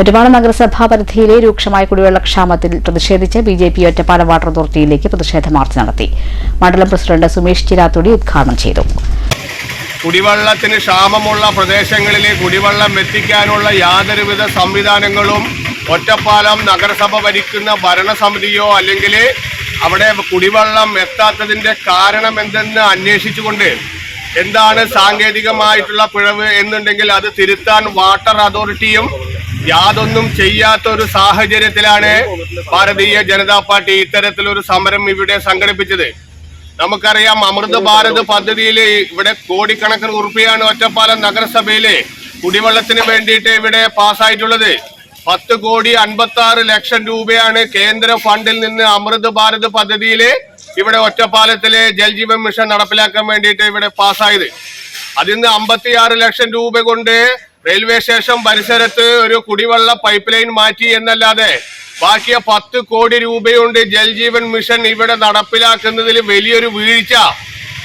ഒറ്റപ്പാലം നഗരസഭാ പരിധിയിലെ രൂക്ഷമായ കുടിവെള്ളക്ഷാമത്തിൽ പ്രതിഷേധിച്ച് B J P Ottapalam water അതോറിറ്റിയിലേക്ക് പ്രതിഷേധ മാർച്ച് നടത്തി. മണ്ഡലം പ്രസിഡന്റ് സുമേഷ് ചിരാത്തുടി ഉദ്ഘാടനം ചെയ്തു. കുടിവെള്ളത്തിന് ക്ഷാമമുള്ള പ്രദേശങ്ങളിലെ കുടിവെള്ളം എത്തിക്കാനുള്ള യാതൊരുവിധ സംവിധാനങ്ങളും ഒറ്റപ്പാലം നഗരസഭ ഭരിക്കുന്ന ഭരണസമിതിയോ അല്ലെങ്കിൽ അവിടെ കുടിവെള്ളം എത്താത്തതിന്റെ കാരണം എന്തെന്ന് അന്വേഷിച്ചുകൊണ്ട് എന്താണ് സാങ്കേതികമായിട്ടുള്ള പിഴവ് എന്നുണ്ടെങ്കിൽ അത് തിരുത്താൻ വാട്ടർ അതോറിറ്റിയും യാതൊന്നും ചെയ്യാത്ത ഒരു സാഹചര്യത്തിലാണ് ഭാരതീയ ജനതാ പാർട്ടി ഇത്തരത്തിലൊരു സമരം ഇവിടെ സംഘടിപ്പിച്ചത്. നമുക്കറിയാം അമൃത് ഭാരത് പദ്ധതിയിൽ ഇവിടെ കോടിക്കണക്കിന് ഉറുപ്പിയാണ് ഒറ്റപ്പാലം നഗരസഭയിലെ കുടിവെള്ളത്തിന് വേണ്ടിയിട്ട് ഇവിടെ പാസ്സായിട്ടുള്ളത്. പത്ത് കോടി അൻപത്തി ലക്ഷം രൂപയാണ് കേന്ദ്ര ഫണ്ടിൽ നിന്ന് അമൃത് ഭാരത് പദ്ധതിയിൽ ഇവിടെ ഒറ്റപ്പാലത്തിലെ ജൽജീവൻ മിഷൻ നടപ്പിലാക്കാൻ വേണ്ടിയിട്ട് ഇവിടെ പാസ്സായത്. അതിൽ നിന്ന് അമ്പത്തിയാറ് ലക്ഷം രൂപ കൊണ്ട് റെയിൽവേ സ്റ്റേഷൻ പരിസരത്ത് ഒരു കുടിവെള്ള പൈപ്പ് ലൈൻ മാറ്റി എന്നല്ലാതെ ബാക്കിയ പത്ത് കോടി രൂപയുണ്ട് ജൽജീവൻ മിഷൻ ഇവിടെ നടപ്പിലാക്കുന്നതിൽ വലിയൊരു വീഴ്ച.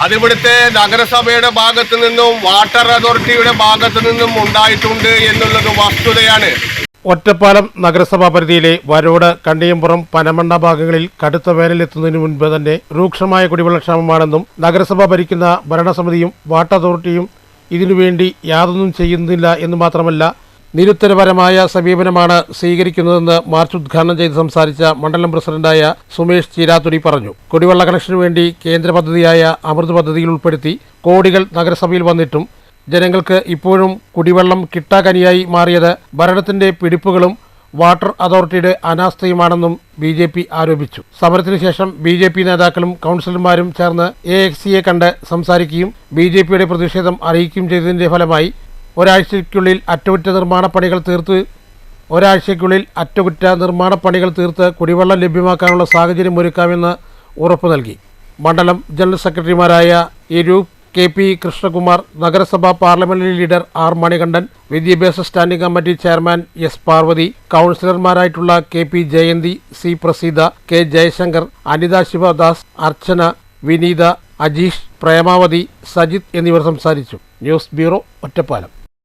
അതിവിടുത്തെ നഗരസഭയുടെ ഭാഗത്തു നിന്നും വാട്ടർ അതോറിറ്റിയുടെ ഭാഗത്തു നിന്നും ഉണ്ടായിട്ടുണ്ട് എന്നുള്ളത് വസ്തുതയാണ്. ഒറ്റപ്പാലം നഗരസഭാ പരിധിയിലെ വരോട് കണ്ടിയമ്പുറം പനമണ്ണ ഭാഗങ്ങളിൽ കടുത്ത വേനലെത്തുന്നതിന് മുൻപ് തന്നെ രൂക്ഷമായ കുടിവെള്ളക്ഷാമമാണെന്നും നഗരസഭ ഭരിക്കുന്ന ഭരണസമിതിയും വാട്ടർ അതോറിറ്റിയും ഇതിനുവേണ്ടി യാതൊന്നും ചെയ്യുന്നില്ല എന്ന് മാത്രമല്ല നിരുത്തരപരമായ സമീപനമാണ് സ്വീകരിക്കുന്നതെന്ന് മാർച്ച് ഉദ്ഘാടനം ചെയ്ത് സംസാരിച്ച മണ്ഡലം പ്രസിഡന്റായ സുമേഷ് ചീരാത്തുടി പറഞ്ഞു. കുടിവെള്ള കണക്ഷനു വേണ്ടി കേന്ദ്ര പദ്ധതിയായ അമൃത് പദ്ധതിയിൽ ഉൾപ്പെടുത്തി കോടികൾ നഗരസഭയിൽ വന്നിട്ടും ജനങ്ങൾക്ക് ഇപ്പോഴും കുടിവെള്ളം കിട്ടാക്കനിയായി മാറിയത് ഭരണത്തിന്റെ പിടിപ്പുകളും വാട്ടർ അതോറിറ്റിയുടെ അനാസ്ഥയുമാണെന്നും ബി ജെ പി ആരോപിച്ചു. സമരത്തിന് ശേഷം ബി ജെ പി നേതാക്കളും കൗൺസിലർമാരും ചേർന്ന് എ എക്സ് സിയെ കണ്ട് സംസാരിക്കുകയും ബി ജെ പിയുടെ പ്രതിഷേധം അറിയിക്കുകയും ചെയ്തതിന്റെ ഫലമായി ഒരാഴ്ചയ്ക്കുള്ളിൽ അറ്റകുറ്റ നിർമ്മാണ പണികൾ തീർത്ത് ഒരാഴ്ചയ്ക്കുള്ളിൽ അറ്റകുറ്റ നിർമ്മാണ പണികൾ തീർത്ത് കുടിവെള്ളം ലഭ്യമാക്കാനുള്ള സാഹചര്യം ഒരുക്കാമെന്ന് ഉറപ്പു നൽകി. മണ്ഡലം ജനറൽ സെക്രട്ടറിമാരായ എരൂപ് കെ പി കൃഷ്ണകുമാർ നഗരസഭാ പാർലമെന്ററി ലീഡർ ആർ മണികണ്ഠൻ വിദ്യാഭ്യാസ standing committee chairman S Parvathi കൗൺസിലർമാരായിട്ടുള്ള K P Jayanthi C Praseetha K Jayashankar Anitha Sivadas Archana Vineetha Ajeesh Premavathi Sajith എന്നിവർ സംസാരിച്ചു. News bureau Ottapalam.